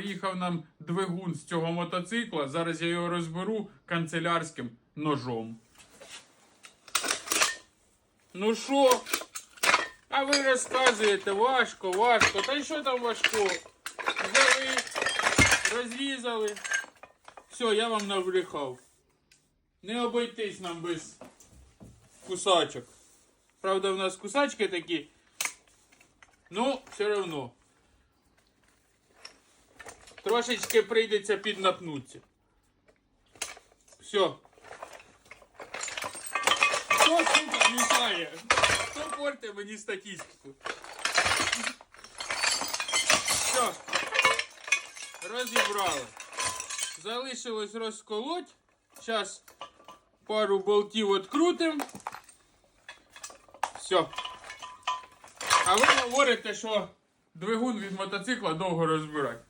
приїхав нам двигун з цього мотоцикла. Зараз я його розберу канцелярським ножом. Ну що? А ви розказуєте, важко, важко. Та й що там важко? Взяли, розрізали. Все, я вам навліхав. Не обойтись нам без кусачок. Правда, в нас кусачки такі. Ну, все одно. Трошечки прийдеться піднапнутися. Все. Хто сука мішає? Хто порте мені статистику? Все. Розібрали. Залишилось розколоть. Зараз пару болтів відкрутимо. Все. А ви говорите, що двигун від мотоцикла довго розбирати.